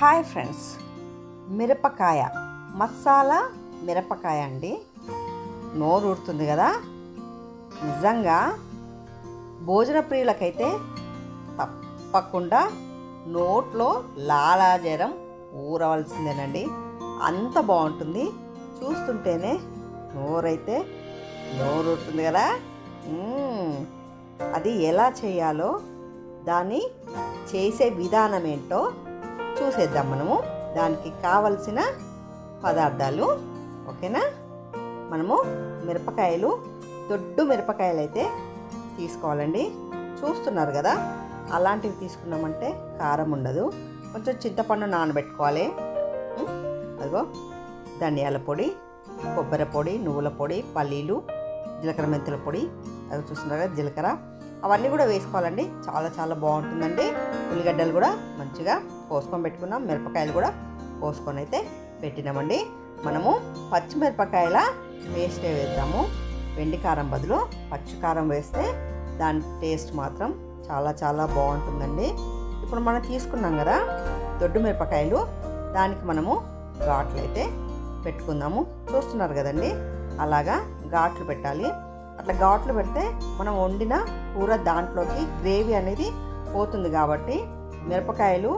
Hi friends. మిరపకాయ. మసాలా మిరపకాయ అండి. నోరు ఊరుతుంది కదా? నిజంగా భోజన ప్రియులకైతే తప్పకుండా నోట్లో లాలాజరం ఊరవలసిందేనండి. అంత బాగుంటుంది. చూస్తుంటేనే నోరైతే నోరు ఊరుతుంది కదా? అది ఎలా చేయాలో దాన్ని చేసే విధానం ఏంటో చూసేద్దాం మనము. దానికి కావలసిన పదార్థాలు ఓకేనా? మనము మిరపకాయలు దొడ్డు మిరపకాయలు అయితే తీసుకోవాలండి. చూస్తున్నారు కదా అలాంటివి తీసుకున్నామంటే కారం ఉండదు. కొంచెం చింతపండు నానబెట్టుకోవాలి. అదిగో ధనియాల పొడి కొబ్బరి పొడి నువ్వుల పొడి పల్లీలు జీలకర్ర మెంతుల పొడి అవి చూస్తున్నారు కదా జీలకర్ర. అవన్నీ కూడా వేసుకోవాలండి. చాలా చాలా బాగుంటుందండి. ఉల్లిగడ్డలు కూడా మంచిగా కోసుకొని పెట్టుకున్నాం. మిరపకాయలు కూడా కోసుకొని అయితే పెట్టినామండి. మనము పచ్చిమిరపకాయల పేస్టే వేద్దాము. వెండి కారం బదులు పచ్చి కారం వేస్తే దాని టేస్ట్ మాత్రం చాలా చాలా బాగుంటుందండి. ఇప్పుడు మనం తీసుకున్నాం కదా దొడ్డు మిరపకాయలు. దానికి మనము ఘాట్లు అయితే పెట్టుకుందాము. చూస్తున్నారు కదండి? అలాగా ఘాట్లు పెట్టాలి. అట్లా ఘాట్లు పెడితే మనం వండిన కూర దాంట్లోకి గ్రేవీ అనేది పోతుంది కాబట్టి మిరపకాయలు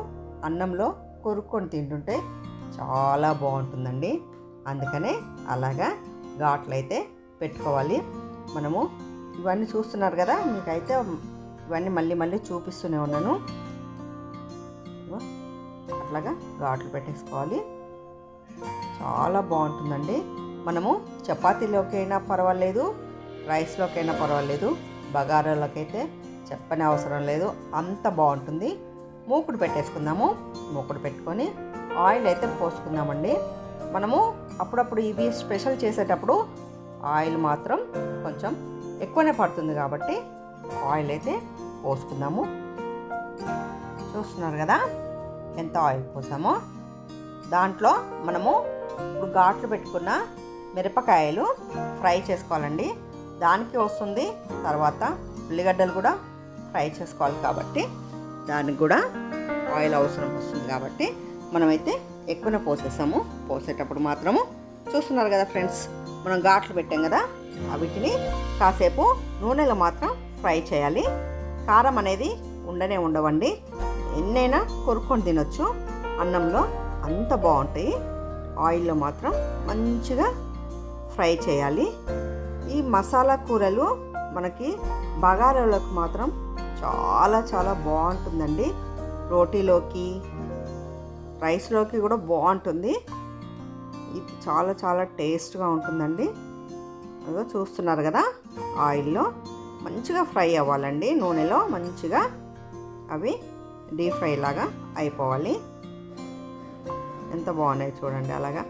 అన్నంలో కొరుక్కొని తింటుంటే చాలా బాగుంటుందండి. అందుకనే అలాగా ఘాట్లు అయితే పెట్టుకోవాలి. మనము ఇవన్నీ చూస్తున్నారు కదా మీకైతే ఇవన్నీ మళ్ళీ మళ్ళీ చూపిస్తూనే ఉన్నాను. అట్లాగా ఘాట్లు పెట్టేసుకోవాలి. చాలా బాగుంటుందండి. మనము చపాతీలోకైనా పర్వాలేదు రైస్లోకైనా పర్వాలేదు బగారాలకైతే చెప్పని అవసరం లేదు. అంత బాగుంటుంది. మూకుడు పెట్టేసుకుందాము. మూకుడు పెట్టుకొని ఆయిల్ అయితే పోసుకుందామండి. మనము అప్పుడప్పుడు ఇవి స్పెషల్ చేసేటప్పుడు ఆయిల్ మాత్రం కొంచెం ఎక్కువనే పడుతుంది కాబట్టి ఆయిల్ అయితే పోసుకుందాము. చూస్తున్నారు కదా ఎంత ఆయిల్ పోసామో. దాంట్లో మనము ఇప్పుడు ఘాట్లు పెట్టుకున్న మిరపకాయలు ఫ్రై చేసుకోవాలండి. దానికి వస్తుంది తర్వాత ఉల్లిగడ్డలు కూడా ఫ్రై చేసుకోవాలి కాబట్టి దానికి కూడా ఆయిల్ అవసరం వస్తుంది కాబట్టి మనమైతే ఎక్కువనే పోసేసాము పోసేటప్పుడు మాత్రము చూస్తున్నారు కదా ఫ్రెండ్స్ మనం ఘాట్లు పెట్టాం కదా వీటిని కాసేపు నూనెలో మాత్రం ఫ్రై చేయాలి. కారం అనేది ఉండనే ఉండవండి. ఎన్నైనా కొరుక్కొని తినొచ్చు. అన్నంలో అంత బాగుంటాయి. ఆయిల్లో మాత్రం మంచిగా ఫ్రై చేయాలి. ఈ మసాలా కూరలు మనకి బగారాలకు మాత్రం చాలా చాలా బాగుంటుందండి. రోటీలోకి రైస్లోకి కూడా బాగుంటుంది. ఇది చాలా చాలా టేస్ట్గా ఉంటుందండి. అదో చూస్తున్నారు కదా ఆయిల్లో మంచిగా ఫ్రై అవ్వాలండి. నూనెలో మంచిగా అవి డీప్ ఫ్రై లాగా అయిపోవాలి. ఎంత బాగున్నాయి చూడండి అలాగా.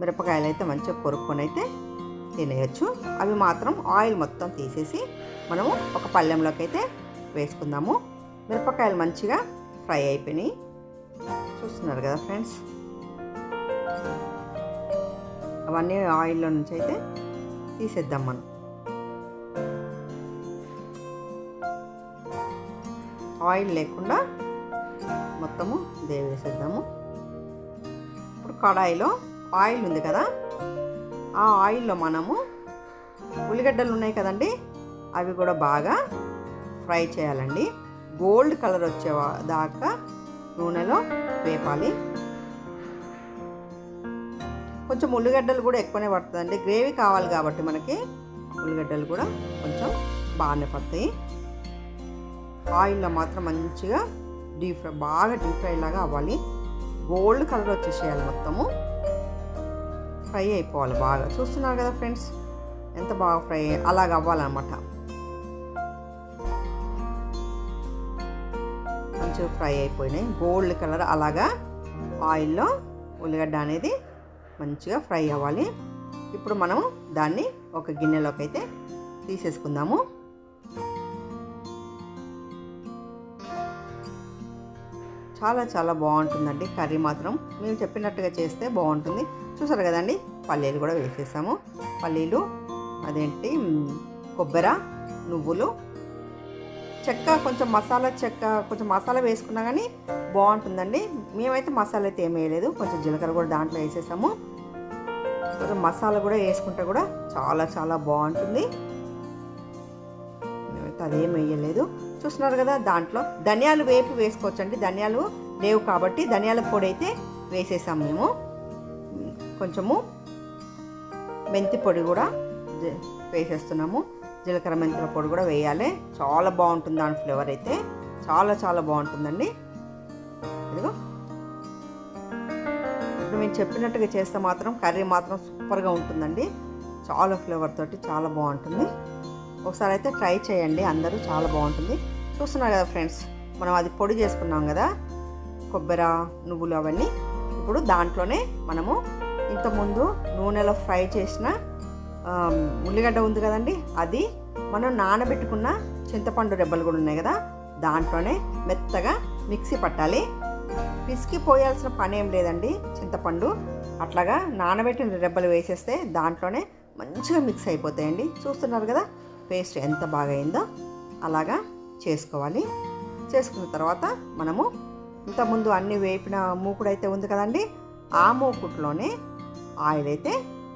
మిరపకాయలు అయితే మంచిగా కొరుక్కొని అయితే తినేయచ్చు. అవి మాత్రం ఆయిల్ మొత్తం తీసేసి మనము ఒక పళ్ళెంలోకి అయితే వేసుకుందాము. మిరపకాయలు మంచిగా ఫ్రై అయిపోయినాయి. చూస్తున్నారు కదా ఫ్రెండ్స్? అవన్నీ ఆయిల్లో నుంచి అయితే తీసేద్దాం మనం. ఆయిల్ లేకుండా మొత్తము దేవేసేద్దాము ఇప్పుడు కడాయిలో ఆయిల్ ఉంది కదా? ఆ ఆయిల్లో మనము ఉల్లిగడ్డలు ఉన్నాయి కదండి? అవి కూడా బాగా ఫ్రై చేయాలండి. గోల్డ్ కలర్ వచ్చే దాకా నూనెలో వేపాలి. కొంచెం ఉల్లిగడ్డలు కూడా ఎక్కువనే పడుతుందండి. గ్రేవీ కావాలి కాబట్టి మనకి ఉల్లిగడ్డలు కూడా కొంచెం బాగానే పడతాయి. ఆయిల్లో మాత్రం మంచిగా డీప్ ఫ్రై బాగా డీప్ ఫ్రై లాగా అవ్వాలి. గోల్డ్ కలర్ వచ్చేసేయాలి మొత్తము. ఫ్రై అయిపోవాలి బాగా. చూస్తున్నారు కదా ఫ్రెండ్స్ ఎంత బాగా ఫ్రై అలాగ అవ్వాలన్నమాట. కొంచెం ఫ్రై అయిపోయినాయి. గోల్డ్ కలర్ అలాగా ఆయిల్లో ఉల్లిగడ్డ అనేది మంచిగా ఫ్రై అవ్వాలి. ఇప్పుడు మనం దాన్ని ఒక గిన్నెలోకి అయితే తీసేసుకుందాము. చాలా చాలా బాగుంటుందండి కర్రీ మాత్రం. మేము చెప్పినట్టుగా చేస్తే బాగుంటుంది. చూసారు కదండి పల్లీలు కూడా వేసేసాము. పల్లీలు అదేంటి కొబ్బరి నువ్వులు చెక్క కొంచెం మసాలా చెక్క కొంచెం మసాలా వేసుకున్నా కానీ బాగుంటుందండి. మేమైతే మసాలా అయితే ఏం వేయలేదు. కొంచెం జీలకర్ర కూడా దాంట్లో వేసేసాము. కొంచెం మసాలా కూడా వేసుకుంటే కూడా చాలా చాలా బాగుంటుంది. మేమైతే అదేం వేయలేదు. చూస్తున్నారు కదా దాంట్లో. ధనియాలు వేపి వేసుకోవచ్చండి. ధనియాలు లేవు కాబట్టి ధనియాల పొడి అయితే వేసేసాం మేము. కొంచెము మెంతి పొడి కూడా వేసేస్తున్నాము. జీలకర్ర మెంతుల పొడి కూడా వేయాలి. చాలా బాగుంటుంది దాని ఫ్లేవర్ అయితే. చాలా చాలా బాగుంటుందండి. ఇదిగో. ఇప్పుడు మేము చెప్పినట్టుగా చేస్తే మాత్రం కర్రీ మాత్రం సూపర్గా ఉంటుందండి. చాలా ఫ్లేవర్ తోటి చాలా బాగుంటుంది. ఒకసారి అయితే ట్రై చేయండి. అందరూ చాలా బాగుంటుంది. చూస్తున్నారు కదా ఫ్రెండ్స్ మనం అది పొడి చేసుకున్నాం కదా కొబ్బరి నువ్వులు అవన్నీ. ఇప్పుడు దాంట్లోనే మనము ఇంతకుముందు నూనెలో ఫ్రై చేసిన ఉల్లిగడ్డ ఉంది కదండి. అది మనం నానబెట్టుకున్న చింతపండు రెబ్బలు కూడా ఉన్నాయి కదా. దాంట్లోనే మెత్తగా మిక్సీ పట్టాలి. పిసికి పోయాల్సిన పని ఏం లేదండి చింతపండు. అట్లాగా నానబెట్టిన రెబ్బలు వేసేస్తే దాంట్లోనే మంచిగా మిక్స్ అయిపోతాయండి. చూస్తున్నారు కదా పేస్ట్ ఎంత బాగా అయిందో అలాగా చేసుకోవాలి. చేసుకున్న తర్వాత మనము ఇంతకుముందు అన్ని వేపిన మూకుడు అయితే ఉంది కదండి ఆ మూకుట్లోనే ఆయిల్ అయితే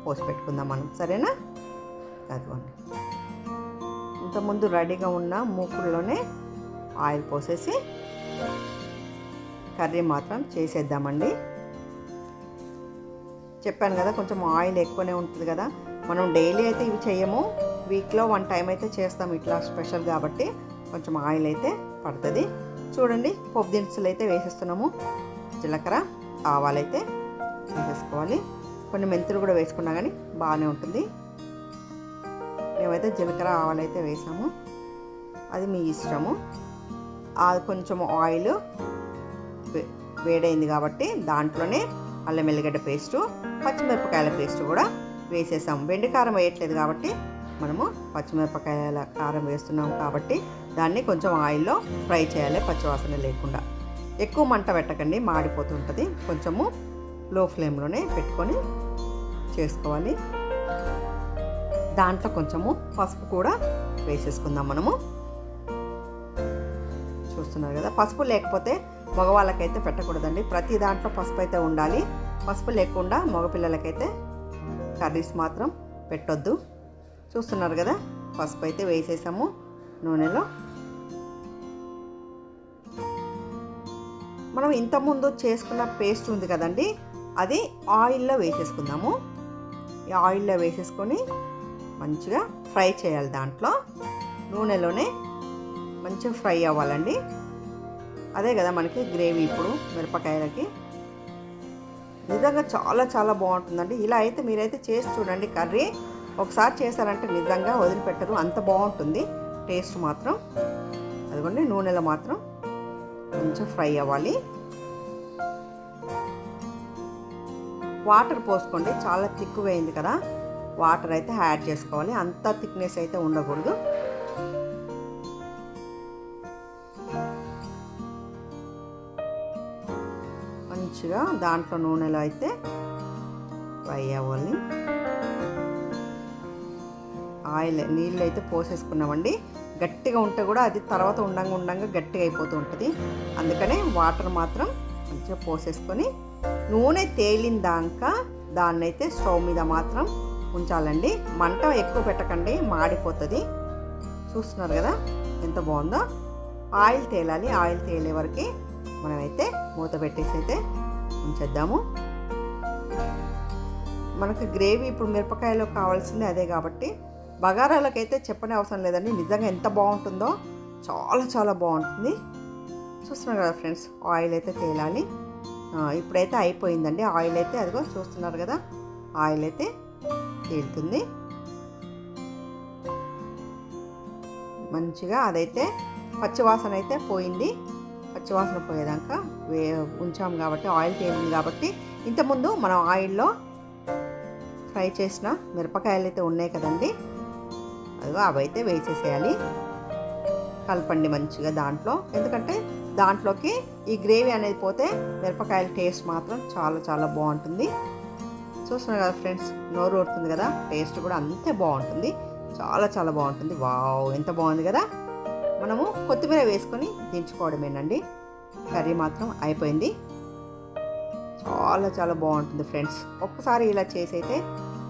పోసి పెట్టుకుందాం మనం సరేనా? అదిగోండి. ఇంతకుముందు రెడీగా ఉన్న మూకుల్లోనే ఆయిల్ పోసేసి కర్రీ మాత్రం చేసేద్దామండి. చెప్పాను కదా కొంచెం ఆయిల్ ఎక్కువనే ఉంటుంది కదా. మనం డైలీ అయితే ఇవి చేయము. వీక్లో వన్ టైం అయితే చేస్తాం ఇట్లా స్పెషల్ కాబట్టి కొంచెం ఆయిల్ అయితే పడుతుంది. చూడండి పప్పు దినుసులు అయితే వేసేస్తున్నాము. జీలకర్ర ఆవాలైతే వేసేసుకోవాలి. కొన్ని మెంతులు కూడా వేసుకున్నా కానీ బాగానే ఉంటుంది. మేమైతే జీలకర్ర ఆవాలైతే వేసాము. అది మీ ఇష్టము. అది కొంచెం ఆయిల్ వేడైంది కాబట్టి దాంట్లోనే అల్లం వెల్లిగడ్డ పేస్టు పచ్చిమిరపకాయల పేస్ట్ కూడా వేసేసాం వెండి కారం వేయట్లేదు కాబట్టి మనము పచ్చిమిరపకాయల కారం వేస్తున్నాం కాబట్టి దాన్ని కొంచెం ఆయిల్లో ఫ్రై చేయాలి పచ్చివాసన లేకుండా. ఎక్కువ మంట పెట్టకండి మాడిపోతుంటుంది. కొంచెము లో ఫ్లేమ్లోనే పెట్టుకొని చేసుకోవాలి. దాంట్లో కొంచెము పసుపు కూడా వేసేసుకుందాం మనము. చూస్తున్నారు కదా పసుపు లేకపోతే మగవాళ్ళకైతే పెట్టకూడదండి. ప్రతి దాంట్లో పసుపు అయితే ఉండాలి. పసుపు లేకుండా మగపిల్లలకైతే కర్రీస్ మాత్రం పెట్టొద్దు. చూస్తున్నారు కదా పసుపు అయితే వేసేసాము నూనెలో. మనం ఇంతకుముందు చేసుకున్న పేస్ట్ ఉంది కదండి అది ఆయిల్లో వేసేసుకుందాము. ఆయిల్లో వేసేసుకొని మంచిగా ఫ్రై చేయాలి దాంట్లో. నూనెలోనే మంచిగా ఫ్రై అవ్వాలండి. అదే కదా మనకి గ్రేవీ ఇప్పుడు మిరపకాయలకి. నిజంగా చాలా చాలా బాగుంటుందండి. ఇలా అయితే మీరైతే చేసి చూడండి కర్రీ. ఒకసారి చేశారంటే నిజంగా వదిలిపెట్టరు. అంత బాగుంటుంది. టేస్ట్ మాత్రం. అదిగోండి నూనెలో మాత్రం కొంచెం ఫ్రై అవ్వాలి. వాటర్ పోసుకోండి. చాలా థిక్ అయింది కదా. వాటర్ అయితే యాడ్ చేసుకోవాలి. అంత థిక్నెస్ అయితే ఉండకూడదు. మంచిగా దాంట్లో నూనెలో అయితే ఫ్రై అవ్వాలి. ఆయిల్ నీళ్ళు అయితే పోసేసుకున్నామండి. గట్టిగా ఉంటే కూడా అది తర్వాత ఉండంగా ఉండంగా గట్టిగా అయిపోతూ ఉంటుంది. అందుకనే వాటర్ మాత్రం మంచిగా పోసేసుకొని నూనె తేలిన దాకా దాన్ని అయితే స్టవ్ మీద మాత్రం ఉంచాలండి. మంట ఎక్కువ పెట్టకండి మాడిపోతుంది. చూస్తున్నారు కదా ఎంత బాగుందో. ఆయిల్ తేలాలి ఆయిల్ తేలే వరకు మనమైతే మూత పెట్టేసి అయితే ఉంచేద్దాము. మనకు గ్రేవీ ఇప్పుడు మిరపకాయలో కావాల్సింది అదే కాబట్టి బగారాలకైతే చెప్పని అవసరం లేదండి. నిజంగా ఎంత బాగుంటుందో చాలా చాలా బాగుంటుంది. చూస్తున్నారు కదా ఫ్రెండ్స్ ఆయిల్ అయితే తేలాలి. ఇప్పుడైతే అయిపోయిందండి. ఆయిల్ అయితే అదిగో చూస్తున్నారు కదా ఆయిల్ అయితే తేలుతుంది. మంచిగా అదైతే పచ్చివాసన అయితే పోయింది. పచ్చివాసన పోయేదాకా వే ఉంచాం కాబట్టి ఆయిల్ తేలింది కాబట్టి ఇంతకుముందు మనం ఆయిల్లో ఫ్రై చేసిన మిరపకాయలు అయితే ఉన్నాయి కదండి. అదిగో అవైతే వేసేసేయాలి. కలపండి మంచిగా దాంట్లో. ఎందుకంటే దాంట్లోకి ఈ గ్రేవీ అనేది పోతే మిరపకాయల టేస్ట్ మాత్రం చాలా చాలా బాగుంటుంది. చూస్తున్నారు కదా ఫ్రెండ్స్ నోరు ఊరుతుంది కదా టేస్ట్ కూడా అంతే బాగుంటుంది. చాలా చాలా బాగుంటుంది. వావ్ ఎంత బాగుంది కదా. మనము కొత్తిమీర వేసుకొని దించుకోవడమేనండి. కర్రీ మాత్రం అయిపోయింది. చాలా చాలా బాగుంటుంది ఫ్రెండ్స్. ఒక్కసారి ఇలా చేసి అయితే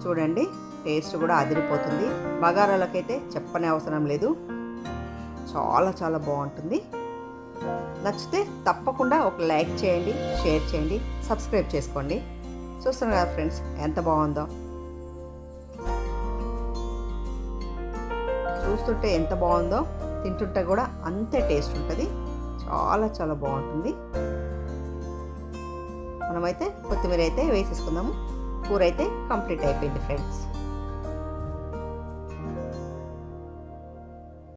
చూడండి టేస్ట్ కూడా అదిరిపోతుంది. బగారాలకైతే చెప్పనే అవసరం లేదు. చాలా చాలా బాగుంటుంది. నచ్చితే తప్పకుండా ఒక లైక్ చేయండి షేర్ చేయండి సబ్స్క్రైబ్ చేసుకోండి. చూస్తున్నారు కదా ఫ్రెండ్స్ ఎంత బాగుందో. చూస్తుంటే ఎంత బాగుందో తింటుంటే కూడా అంతే టేస్ట్ ఉంటుంది. చాలా చాలా బాగుంటుంది. మనమైతే కొత్తిమీర అయితే వేసేసుకుందాము. కూర అయితే కంప్లీట్ అయిపోయింది ఫ్రెండ్స్.